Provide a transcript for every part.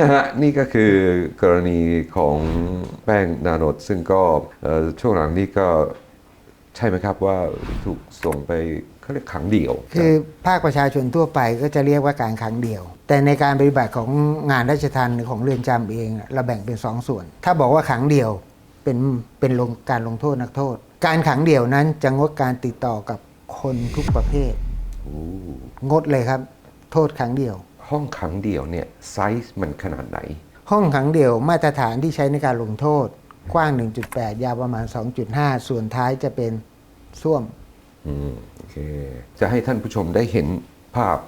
นะฮะนี่ก็คือกรณีของแป้งนาโนดซึ่งก็เอ่อช่วงหลังนี้ก็ใช่ไหมครับว่าถูกส่งไปเขาเรียกขังเดี่ยว คือภาคประชาชนทั่วไปก็จะเรียกว่าการขังเดี่ยว แต่ในการปฏิบัติของงานราชทัณฑ์หรือของเรือนจำเองอะเราแบ่งเป็นสองส่วน ถ้าบอกว่าขังเดี่ยวเป็นเป็นลงการลงโทษนักโทษ การขังเดี่ยวนั้นจะงดการติดต่อกับคนทุกประเภทโอ้งดเลยครับ โทษขังเดี่ยว ห้องขังเดี่ยวเนี่ยไซส์มันขนาดไหน ห้องขังเดี่ยวมาตรฐานที่ใช้ในการลงโทษ กว้าง 1.8 ยาวประมาณ 2.5 ส่วนท้ายจะเป็นส้วมอืมโอเคจะให้ท่านผู้ชมได้เห็นภาพ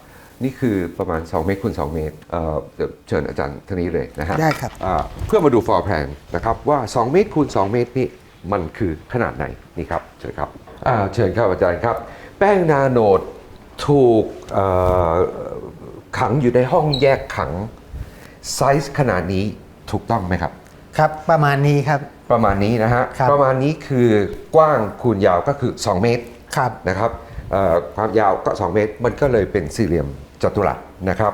นี่คือประมาณ 2 เมตรคูณ2เมตรเอ่อเดี๋ยวเชิญอาจารย์ท่านนี้เลยนะฮะได้ครับอ่าเพื่อมาดูฟอร์แพลนนะครับว่า 2 เมตรคูณ2 เมตรนี่มันคือขนาดไหนนี่ครับเชิญครับอ่าเชิญครับอาจารย์ครับ แป้งนาโนดถูกเอ่อ ขังอยู่ในห้องแยกขังไซส์ขนาดนี้ถูกต้องไหมครับ ครับประมาณนี้ครับ ประมาณนี้นะฮะครับ ประมาณนี้คือกว้างคูณยาวก็คือ 2 เมตรครับ นะครับเอ่อความยาวก็ 2 เมตร มันก็เลยเป็นสี่เหลี่ยมจัตุรัสนะครับ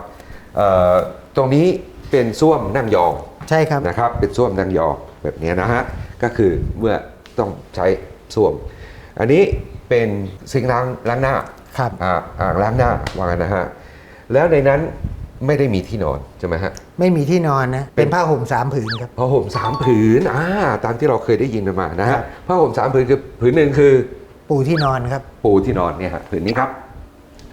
เอ่อตรงนี้เป็นส้วมนั่งยอง ใช่ครับ นะครับเป็นส้วมนั่งยองแบบนี้นะฮะก็คือเมื่อต้องใช้ส้วม อันนี้เป็นซิงค์ล้างล้างหน้าครับ อ่าอ่างล้างหน้าว่างันนะฮะ แล้วในนั้นไม่ได้มีที่นอนใช่ไหมฮะ ไม่มีที่นอนนะ เป็นผ้าห่มสามผืนครับ ผ้าห่มสามผืนอ่าตามที่เราเคยได้ยินกันมานะครัฮะบผ้าห่มสามผืนคือผืนหนึ่งคือ ปูที่นอนครับ ปูที่นอนเนี่ยฮะผืนนี้ครับ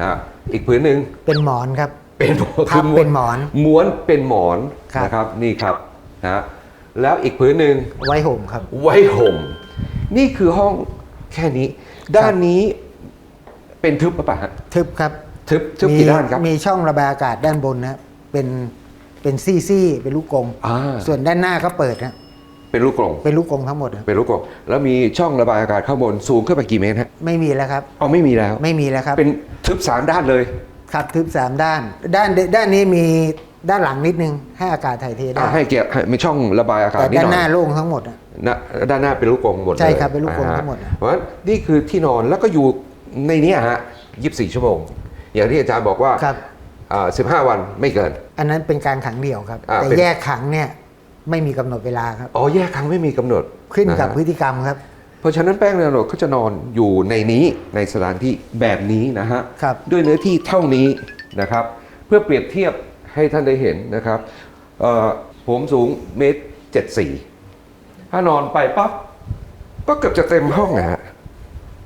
อ่าอีกผืนหนึ่งเป็นหมอนครับ เป็นพับเป็นหมอน ม้วนเป็นหมอนครับนะครับ นี่ครับนะฮะแล้วอีกผืนหนึ่งไว้ห่มครับ ไว้ห่ม นี่คือห้องแค่นี้ ด้านนี้เป็นทึบปะปะฮะ ทึบครับ ทึบทึบกี่ด้านครับ มีช่องระบายอากาศด้านบนนะครับเป็นเป็นซี่ๆเป็นลูกกรงอ่า ส่วนด้านหน้าก็เปิดนะเป็นลูกกรงเป็นลูกกรงทั้งหมดครับเป็นลูกกรงแล้วมีช่องระบายอากาศข้างบนสูงขึ้นไปกี่เมตรฮะไม่มีแล้วครับ เอาไม่มีแล้ว ไม่มีแล้วครับเป็นทึบสามด้านเลยครับทึบสามด้าน ด้านด้านนี้มีด้านหลังนิดนึงให้อากาศถ่ายเทได้อะให้เกียรติให้มีช่องระบายอากาศแต่นิดด้านหหน่น้าอยโล่งทั้งหมดอะ นะด้านหน้าเป็นลูกกรงหมดเลยใช่ครับเป็นลูกกรงอ่าทั้งหมดอะเพราะฉะนั้นนี่คือที่นอนแล้วก็อยู่ในเนี้ยฮะ24 ชั่วโมง อย่างที่อาจารย์บอกว่าครับอ่า15วันไม่เกิน อันนั้นเป็นการขังเดี่ยวครับอ่าแต่เป็นแยกขังเนี่ยไม่มีกำหนดเวลาครับ อ๋อแยกครั้งไม่มีกำหนดขึ้นกับะฮะพฤติกรรมครับ เพราะฉะนั้นแป้งนาโนดก็จะนอนอยู่ในนี้ในสถานที่แบบนี้นะฮะครับด้วยเนื้อที่เท่านี้นะครับ เพื่อเปรียบเทียบให้ท่านได้เห็นนะครับเอ่อผมสูงเมตรเจ็ดสี่ถ้านอนไปปั๊บก็เกือบจะเต็มห้องนะฮะ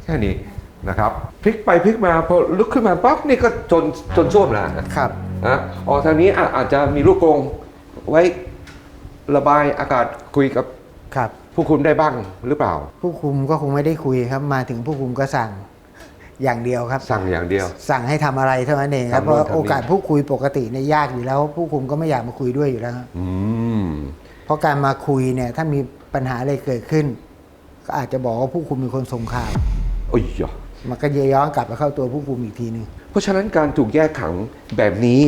แค่นี้ นะครับพลิกไปพลิกมาพอลุกขึ้นมาปั๊บนี่ก็จนจนส้วมแล้วฮะครับนะอ๋อทางนี้อะอาจจะมีลูกกรงไว้ระบายอากาศคุยกับครับผู้คุมได้บ้างหรือเปล่า ผู้คุมก็คงไม่ได้คุยครับ มาถึงผู้คุมก็สั่งอย่างเดียวครับ สั่งอย่างเดียว สั่งให้ทำอะไรเท่านั้นเองครับทำเพโน่นราะทำนี่โอกาสพูดคุยปกติเนี่ยยากอยู่แล้ว ผู้คุมก็ไม่อยากมาคุยด้วยอยู่แล้วครับอืมเพราะการมาคุยเนี่ยถ้ามีปัญหาอะไรเกิดขึ้น ก็อาจจะบอกว่าผู้คุมเป็นคนส่งข่าวโอ้ยย มันก็จะย้อนกลับมาเข้าตัวผู้คุมอีกทีหนึงเพราะฉะนั้นการถูกแยกขังแบบนี้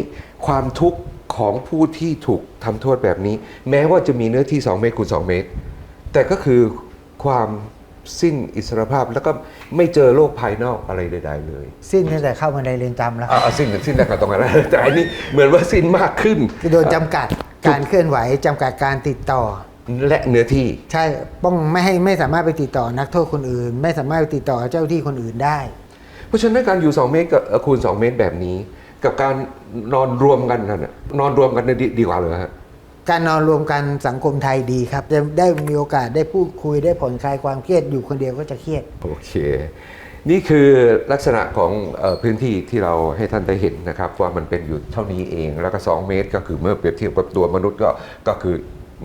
ความทุกข์ของผู้ที่ถูกทำโทษแบบนี้ แม้ว่าจะมีเนื้อที่ 2 เมตรคูณ2เมตร แต่ก็คือความสิ้นอิสรภาพแล้วก็ไม่เจอโลกภายนอกอะไรใด ๆ เลย สิ้นตั้งแต่เข้ามาในเรือนจำแล้วอ่าสิ้นสิ้นแต่กันตรงนั้นแต่อันนี้เหมือนว่าสิ้นมากขึ้นคือโดนจำกัดการเคลื่อนไหวจำกัดการติดต่อ และเนื้อที่ ใช่ป้องไม่ให้ไม่สามารถไปติดต่อนักโทษคนอื่น ไม่สามารถไปติดต่อเจ้าที่คนอื่นได้ เพราะฉะนั้นการอยู่ 2 เมตรกับเอ่อคูณ 2 เมตรแบบนี้ กับการนอนรวมกันนั่นน่ะนอนรวมกันเนี่ยดีดีกว่าเลยฮะการนอนรวมกันสังคมไทยดีครับจะได้มีโอกาสได้พูดคุยได้ผ่อนคลายความเครียดอยู่คนเดียวก็จะเครียดโอเค นี่คือลักษณะของเออพื้นที่ที่เราให้ท่านได้เห็นนะครับว่ามันเป็นอยู่เท่านี้เองแล้วก็ 2 เมตรก็คือเมื่อเปรียบเทียบกับตัวมนุษย์ก็ก็คือ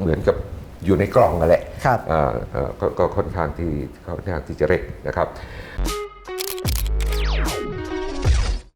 เหมือนกับ อยู่ในกล่องนั่นแหละครับอ่าเอ่อก็ก็ค่อนข้างที่ค่อนข้างที่จะเล็กนะครับ